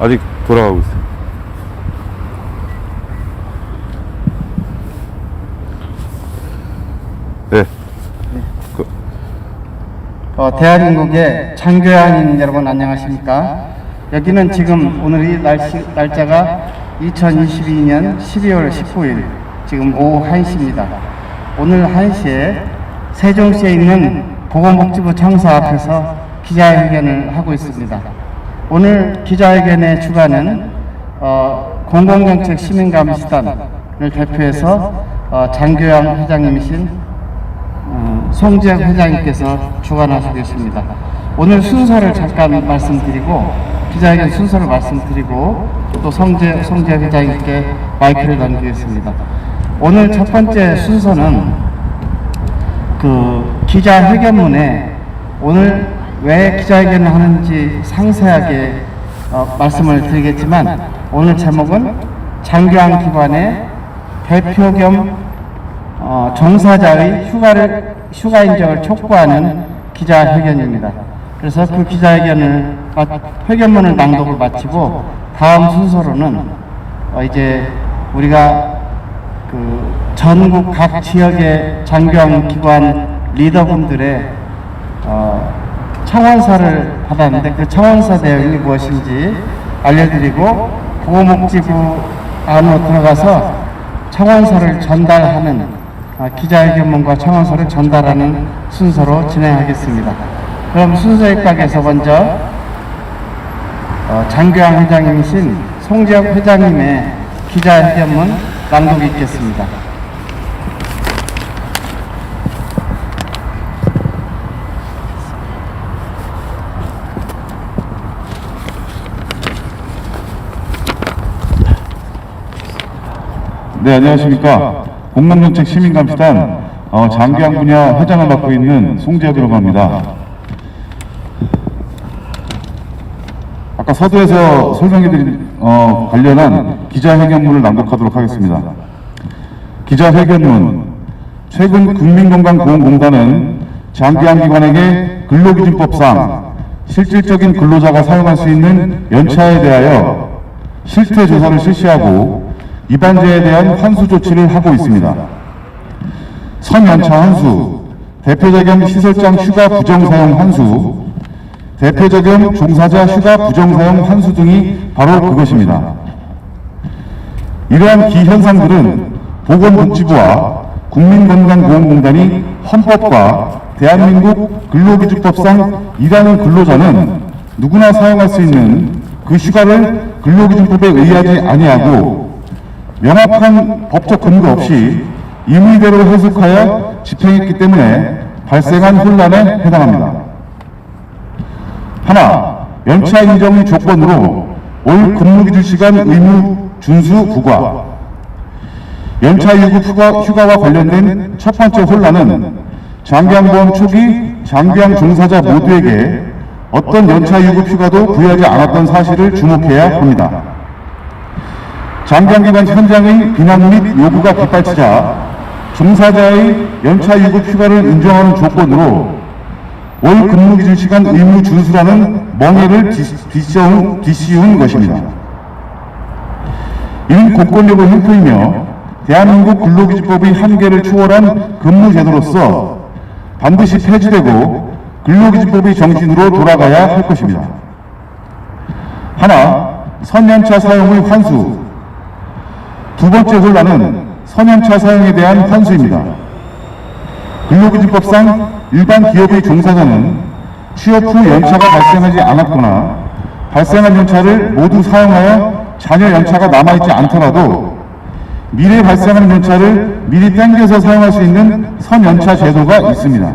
아직 돌아가고 있어요. 네. 그, 어, 대한민국의 장교양인 여러분 안녕하십니까? 여기는 지금 오늘이 날씨, 날짜가 2022년 12월 19일 지금 오후 1시입니다. 오늘 1시에 세종시에 있는 보건복지부 청사 앞에서 기자회견을 하고 있습니다. 오늘 기자회견의 주관은 어, 공공정책 시민감시단을 대표해서 어, 장교양 회장님이신 어, 송지혁 회장님께서 주관하시겠습니다. 오늘 순서를 잠깐 말씀드리고 기자회견 순서를 말씀드리고 또 송재 송지혁 회장님께 마이크를 넘기겠습니다. 오늘 첫 번째 순서는 그 기자회견문에 오늘 왜 기자회견을 하는지 상세하게 어, 말씀을 드리겠지만 오늘 제목은 장교안 기관의 대표 겸 어, 종사자의 휴가를 휴가 인정을 촉구하는 기자회견입니다. 그래서 그 기자회견을 마- 회견문을 낭독을 마치고 다음 순서로는 어, 이제 우리가 그 전국 각 지역의 장경 기관 리더분들의 어, 청원서를 받았는데 그 청원서 내용이 무엇인지 알려드리고 보호복지부 안으로 들어가서 청원서를 전달하는 어, 기자회견문과 청원서를 전달하는 순서로 진행하겠습니다. 그럼 순서 입각에서 먼저 어, 장교양 회장님이신 송지혁 회장님의 기자회견문 낭독이 있겠습니다. 네, 안녕하십니까. 공공정책 시민감시단 어, 장기양 분야 회장을 맡고 있는 송지혁이라고 합니다. 아까 서두에서 설명해드린 어, 관련한 기자회견문을 낭독하도록 하겠습니다. 기자회견문 최근 국민건강보험공단은 장기한 기관에게 근로기준법상 실질적인 근로자가 사용할 수 있는 연차에 대하여 실태 조사를 실시하고 위반자에 대한 환수 조치를 하고 있습니다. 선연차 환수, 대표적인 시설장 휴가 부정사용 환수, 대표적인 종사자 휴가 부정사용 환수 등이 바로 그것입니다. 이러한 기현상들은 보건복지부와 국민건강보험공단이 헌법과 대한민국 근로기준법상 일하는 근로자는 누구나 사용할 수 있는 그 휴가를 근로기준법에 의하지 아니하고 명확한 법적 근거 없이 임의대로 해석하여 집행했기 때문에 발생한 혼란에 해당합니다. 하나, 연차 인정 조건으로 올 근무기준 시간 의무 준수 부과. 연차 유급 휴가, 휴가와 관련된 첫 번째 혼란은 장기항보험 초기 장기항 종사자 모두에게 어떤 연차 유급 휴가도 부여하지 않았던 사실을 주목해야 합니다. 장기항기관 현장의 비난 및 요구가 빗발치자 종사자의 연차 유급 휴가를 인정하는 조건으로 올 근무 기준 시간 의무 준수라는 멍해를 뒤- 뒤씌운, 뒤씌운 것입니다. 이는 공권력의 횡포이며 대한민국 근로기준법의 한계를 초월한 근무 제도로서 반드시 폐지되고 근로기준법의 정신으로 돌아가야 할 것입니다. 하나, 선연차 사용의 환수. 두 번째 혼란은 선연차 사용에 대한 환수입니다. 근로기준법상 일반 기업의 종사자는 취업 후 연차가 발생하지 않았거나 발생한 연차를 모두 사용하여 잔여 연차가 남아있지 않더라도 미래 발생하는 연차를 미리 땡겨서 사용할 수 있는 선연차 제도가 있습니다.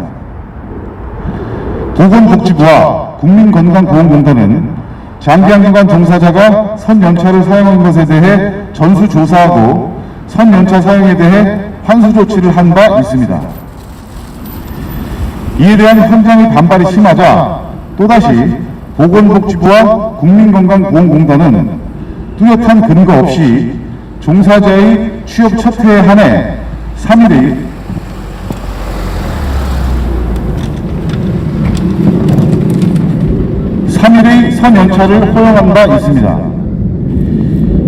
보건복지부와 국민건강보험공단은 장기한기관 종사자가 선 연차를 사용한 것에 대해 전수 조사하고 선 연차 사용에 대해 환수 조치를 한 바 있습니다. 이에 대한 현장의 반발이 심하자 또다시 보건복지부와 국민건강보험공단은 뚜렷한 근거 없이 종사자의 취업 첫 해에 한해 3일의 3일의 선 연차를 허용한 바 있습니다.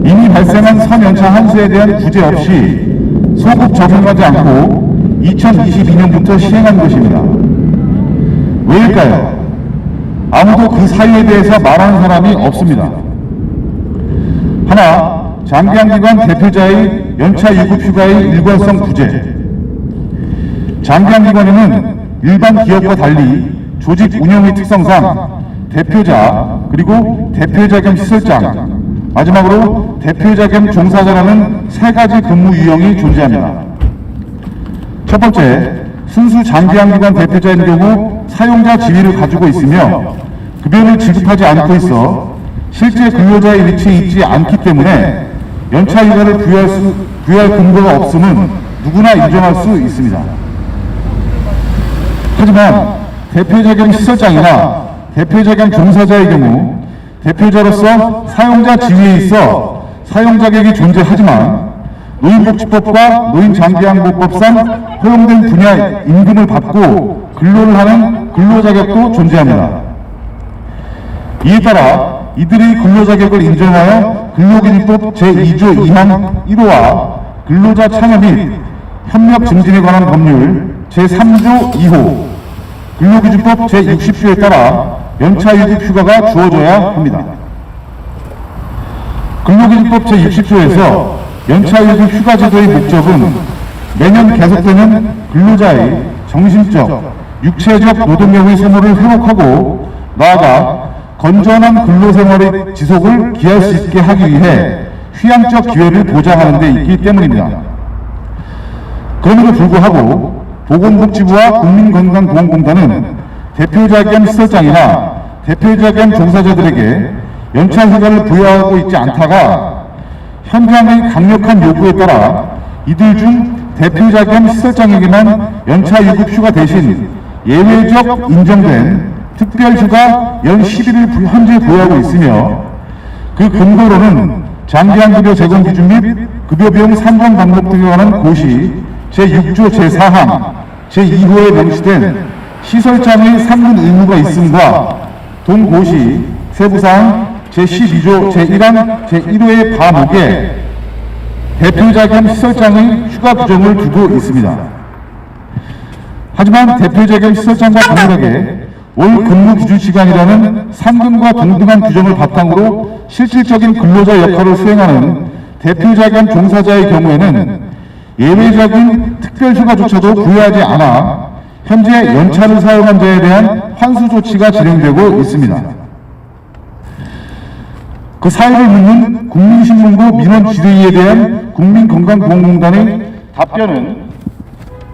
이미 발생한 선 연차 한수에 대한 구제 없이 소급 적용하지 않고 2022년부터 시행한 것입니다. 왜일까요? 아무도 그 사유에 대해서 말하는 사람이 없습니다. 하나, 장기한기관 대표자의 연차 유급 휴가의 일관성 부재. 장기한기관에는 일반 기업과 달리 조직 운영의 특성상 대표자 그리고 대표자 겸 시설장 마지막으로 대표자 겸 종사자라는 세 가지 근무 유형이 존재합니다. 첫 번째, 순수 장기한기관 대표자인 경우 사용자 지위를 가지고 있으며 급여를 지급하지 않고 있어 실제 근로자의 위치에 있지 않기 때문에 연차 휴가를 부여할, 수, 부여할 근거가 없음은 누구나 인정할 수 있습니다. 하지만 대표자 겸 시설장이나 대표자 겸 종사자의 경우 대표자로서 사용자 지위에 있어 사용 자격이 존재하지만 노인복지법과 노인장기양보법상 허용된 분야 임금을 받고 근로를 하는 근로자격도 존재합니다. 이에 따라 이들의 근로자격을 인정하여 근로기준법 제2조 2항 1호와 근로자 참여 및 협력 증진에 관한 법률 제3조 2호 근로기준법 제60조에 따라 연차 유급 휴가가 주어져야 합니다. 근로기준법 제60조에서 연차 유급 휴가 제도의 목적은 매년 계속되는 근로자의 정신적, 육체적 노동력의 소모를 회복하고 나아가 건전한 근로생활의 지속을 기할 수 있게 하기 위해 휴양적 기회를 보장하는 데 있기 때문입니다. 그럼에도 불구하고 보건복지부와 국민건강보험공단은 대표자 겸 시설장이나 대표자 겸 종사자들에게 연차 휴가를 부여하고 있지 않다가 현장의 강력한 요구에 따라 이들 중 대표자 겸 시설장에게만 연차 유급 휴가 대신 예외적 인정된 특별 휴가 연 10일을 부- 현재 부여하고 있으며 그 근거로는 장기한 급여 제공 기준 및 급여 비용 산정 방법 등에 관한 고시 제6조 제4항 제2호에 명시된 시설장의 3분 의무가 있음과 동고시 세부사항 제12조 제1항 제1호의 과목에 대표자 겸 시설장의 휴가 규정을 두고 있습니다. 하지만 대표자 겸 시설장과 동일하게 올 근무 기준 시간이라는 상등과 동등한 규정을 바탕으로 실질적인 근로자 역할을 수행하는 대표자 겸 종사자의 경우에는 예외적인 특별휴가조차도 부여하지 않아 현재 연차를 사용한 자에 대한 환수 조치가 진행되고 있습니다. 그 사유를 묻는 국민신문고 민원 질의에 대한 국민건강보험공단의 답변은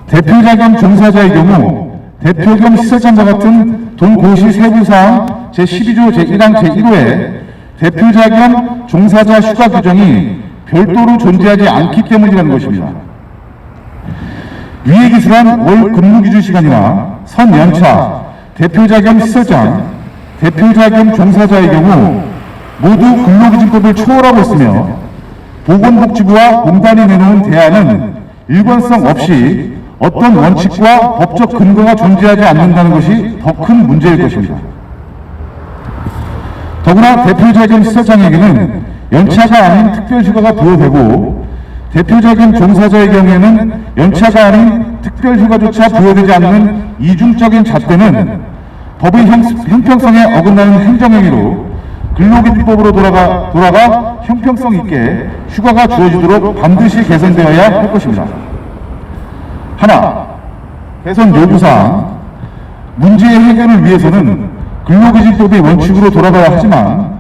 대표자 겸 종사자의 경우 대표 겸 시설장과 같은 동고시 세부사항 제12조 제1항 제1호에 대표자 겸 종사자 휴가 규정이 별도로 존재하지 않기 때문이라는 것입니다. 위에 기술한 월 근무 기준 시간이나 선연차, 대표자 겸 시설장, 대표자 겸 종사자의 경우 모두 근로기준법을 초월하고 있으며 보건복지부와 공단이 내놓은 대안은 일관성 없이 어떤 원칙과 법적 근거가 존재하지 않는다는 것이 더 큰 문제일 것입니다. 더구나 대표자 겸 시설장에게는 연차가 아닌 특별휴가가 부여되고 대표자 겸 종사자의 경우에는 연차가 아닌 특별휴가조차 부여되지 않는 이중적인 잣대는 법의 형, 형평성에 어긋나는 행정행위로 근로기준법으로 돌아가, 돌아가 형평성 있게 휴가가 주어지도록 반드시 개선되어야 할 것입니다. 하나, 개선 요구사항, 문제의 해결을 위해서는 근로기준법의 원칙으로 돌아가야 하지만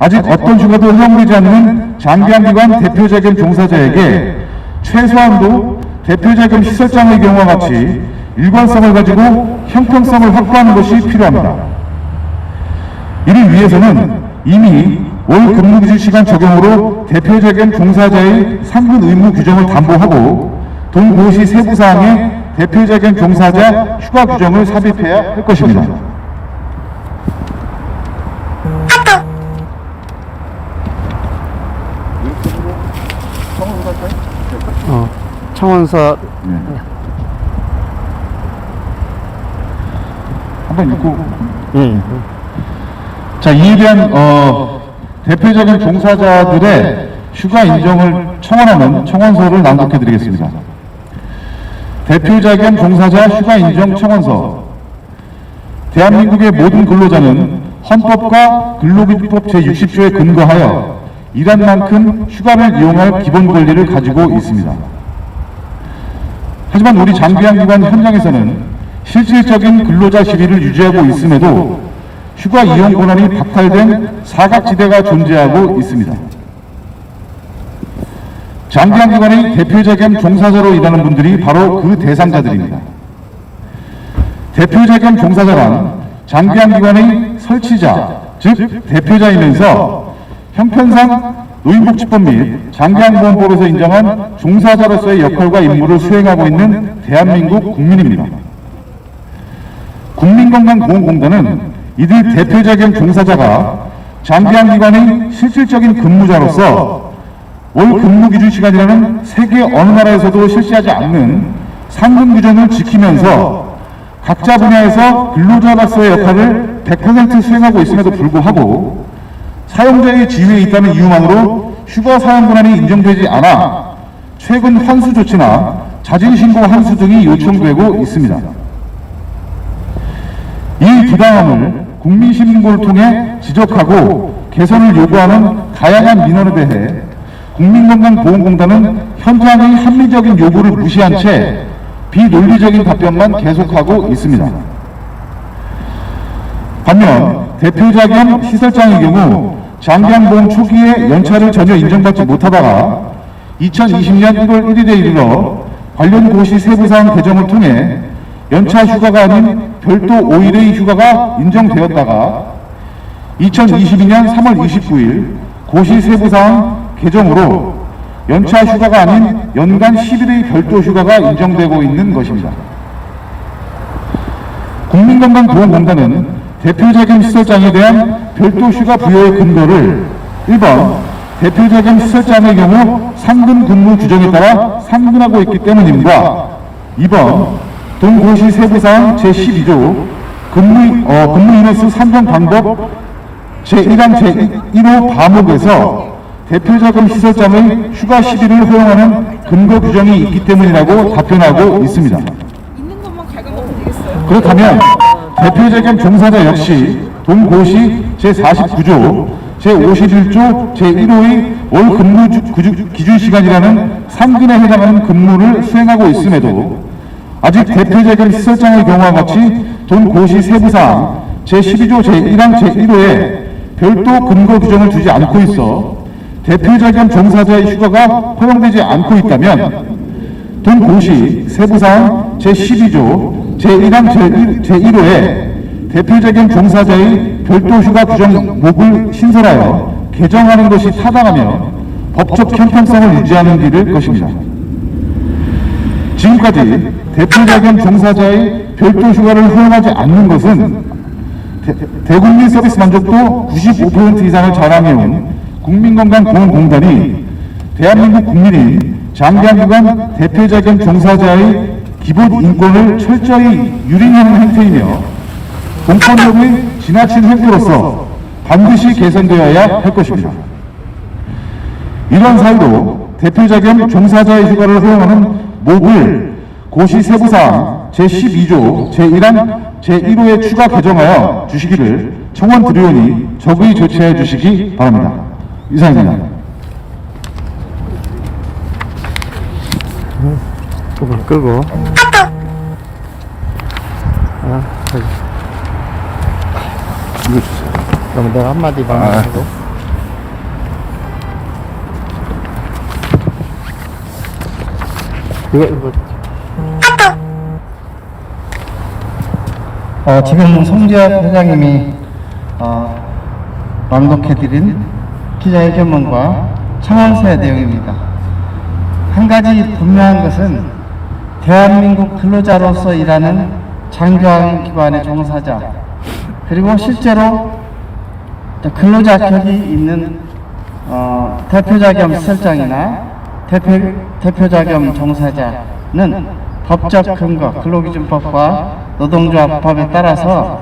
아직 어떤 휴가도 허용되지 않는 장기한기관 대표자 겸 종사자에게 최소한도 대표자 겸 시설장의 경우와 같이 일관성을 가지고 형평성을 확보하는 것이 필요합니다. 이를 위해서는 이미 월 근무기준 시간 적용으로 대표자 겸 종사자의 3분 의무 규정을 담보하고 동고시 세부사항에 대표자 겸 종사자 휴가 규정을 삽입해야 할 것입니다. 어, 청원서 한번 읽고 예. 자, 이에 대한 어, 대표적인 종사자들의 휴가 인정을 청원하는 청원서를 낭독해 드리겠습니다. 대표자 겸 종사자 휴가 인정 청원서 대한민국의 모든 근로자는 헌법과 근로기준법 제60조에 근거하여 일한 만큼 휴가를 이용할 기본 권리를 가지고 있습니다. 하지만 우리 장비양 기관 현장에서는 실질적인 근로자 시비를 유지하고 있음에도 휴가 이용 권한이 박탈된 사각지대가 존재하고 있습니다. 장기한 기관의 대표자 겸 종사자로 일하는 분들이 바로 그 대상자들입니다. 대표자 겸 종사자란 장기한 기관의 설치자, 즉 대표자이면서 형편상 노인복지법 및 장기한보험법에서 인정한 종사자로서의 역할과 임무를 수행하고 있는 대한민국 국민입니다. 국민건강보험공단은 이들 대표자 겸 종사자가 장기한 기관의 실질적인 근무자로서 월 근무 기준 시간이라는 세계 어느 나라에서도 실시하지 않는 상금 규정을 지키면서 각자 분야에서 근로자로서의 역할을 100% 수행하고 있음에도 불구하고 사용자의 지위에 있다는 이유만으로 휴가 사용 권한이 인정되지 않아 최근 환수 조치나 자진 신고 환수 등이 요청되고 있습니다. 이 부당함을 국민신문고를 통해 지적하고 개선을 요구하는 다양한 민원에 대해 국민건강보험공단은 현장의 합리적인 요구를 무시한 채 비논리적인 답변만 계속하고 있습니다. 반면 대표자 겸 시설장의 경우 장기한보험 초기에 연차를 전혀 인정받지 못하다가 2020년 1월 1일에 이르러 관련 고시 세부사항 개정을 통해 연차 휴가가 아닌 별도 5일의 휴가가 인정되었다가 2022년 3월 29일 고시 세부사항 개정으로 연차 휴가가 아닌 연간 10일의 별도 휴가가 인정되고 있는 것입니다. 국민건강보험공단은 대표자 겸 시설장에 대한 별도 휴가 부여의 근거를 1번 대표자 겸 시설장의 경우 상근 근무 규정에 따라 상근하고 있기 때문임과 2번 동고시 세부사항 제12조 근무, 어, 근무 인원수 산정 방법 제1항 제1호 과목에서 대표자 겸 시설장의 휴가 시비를 허용하는 근거 규정이 있기 때문이라고 답변하고 있습니다. 그렇다면 대표자 겸 종사자 역시 동고시 제49조 제51조 제1호의 월 근무 주- 구주- 기준 시간이라는 상근에 해당하는 근무를 수행하고 있음에도 아직 대표자 겸 시설장의 경우와 같이 동고시 세부사항 제12조 제1항 제1호에 별도 근거 규정을 두지 않고 있어 대표자 겸 종사자의 휴가가 허용되지 않고 있다면 동고시 세부사항 제12조 제1항 제1, 제1호에 대표자 겸 종사자의 별도 휴가 규정목을 신설하여 개정하는 것이 타당하며 법적 형평성을 유지하는 길일 것입니다. 지금까지 대표자 겸 종사자의 별도 휴가를 허용하지 않는 것은 대, 대국민 서비스 만족도 95% 이상을 자랑해온 국민건강보험공단이 대한민국 국민인 장기한기관 대표자 겸 종사자의 기본 인권을 철저히 유린하는 행태이며 공권력의 지나친 행태로서 반드시 개선되어야 할 것입니다. 이런 사유로 대표자 겸 종사자의 휴가를 허용하는 목을 고시 세부사항 제12조 제1항 제1호에 추가 개정하여 주시기를 청원 드리오니 적의 조치해 주시기 바랍니다. 이상입니다. 조금 끄고. 아, 저기. 이거 주세요. 그럼 내가 한마디만 아. 하고. 이거, 이거, 어, 지금 송지엽 회장님이 어, 낭독해드린 기자회견문과 청원서의 내용입니다. 한 가지 분명한 것은 대한민국 근로자로서 일하는 장교기관의 종사자 그리고 실제로 근로자 격이 있는 어, 대표자 겸 시설장이나 대표, 대표자 겸 종사자는 법적 근거, 근로기준법과 노동조합법에 따라서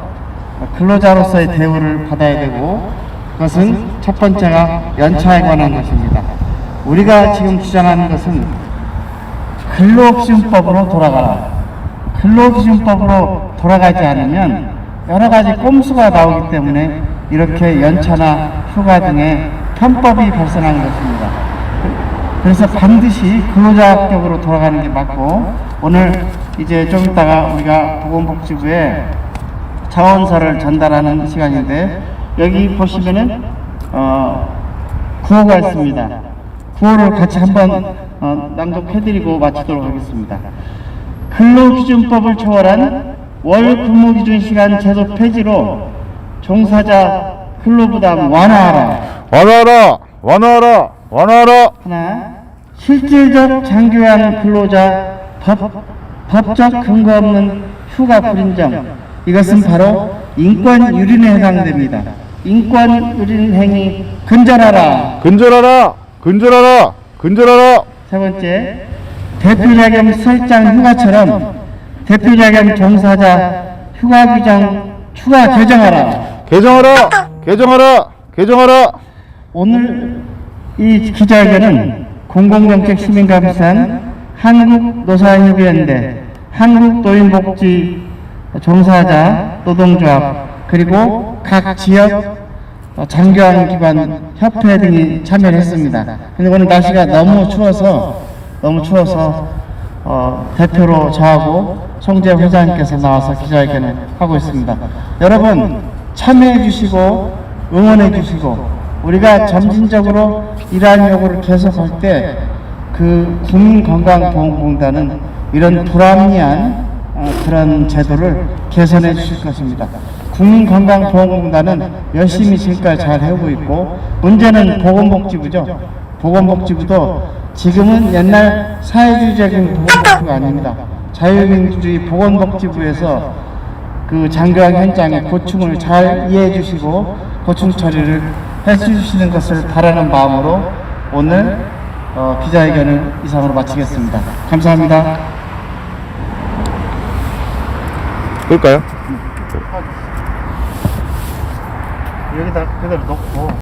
근로자로서의 대우를 받아야 되고 그것은 첫 번째가 연차에 관한 것입니다. 우리가 지금 주장하는 것은 근로기준법으로 돌아가라. 근로기준법으로 돌아가지 않으면 여러 가지 꼼수가 나오기 때문에 이렇게 연차나 휴가 등의 편법이 발생하는 것입니다. 그래서 반드시 근로자격으로 돌아가는 게 맞고 오늘 이제 좀 이따가 우리가 보건복지부에 자원서를 전달하는 시간인데 여기 보시면은 어, 구호가 있습니다. 구호를 같이 한번 어, 낭독해드리고 마치도록 하겠습니다. 근로기준법을 초월한 월 근무기준 시간 제도 폐지로 종사자 근로부담 완화하라. 완화하라! 완화하라! 완화하라! 하나, 실질적 장교양 근로자 법, 법적 근거 없는 휴가 불인정. 이것은 바로 인권 유린에 해당됩니다. 인권 유린 행위 근절하라. 근절하라! 근절하라! 근절하라! 세 번째, 대표자격 설정 휴가처럼 대표자격 종사자 휴가 규정 추가 개정하라. 개정하라! 개정하라! 개정하라! 오늘 이 기자회견은 공공정책 시민감산 한국노사협의연대 한국노인복지 종사자 노동조합 그리고 각 지역 장교환 기관 협회 등이 참여를 했습니다. 근데 오늘 날씨가 너무 추워서 너무 추워서 어, 대표로 저하고 송재 회장님께서 나와서 기자회견을 하고 있습니다. 여러분 참여해 주시고 응원해 주시고 우리가 점진적으로 이러한 요구를 계속할 때 그 국민건강보험공단은 이런 불합리한 어, 그런 제도를 개선해 주실 것입니다. 국민건강보험공단은 열심히 지금까지 잘 해오고 있고 문제는 보건복지부죠. 보건복지부도 지금은 옛날 사회주의적인 보건복지부가 아닙니다. 자유민주주의 보건복지부에서 그 장교환 현장의 고충을 잘 이해해 주시고 고충 처리를 해 주시는 것을 바라는 마음으로 오늘 어, 기자회견을 이상으로 마치겠습니다. 감사합니다. 끌까요? 여기다 그대로 놓고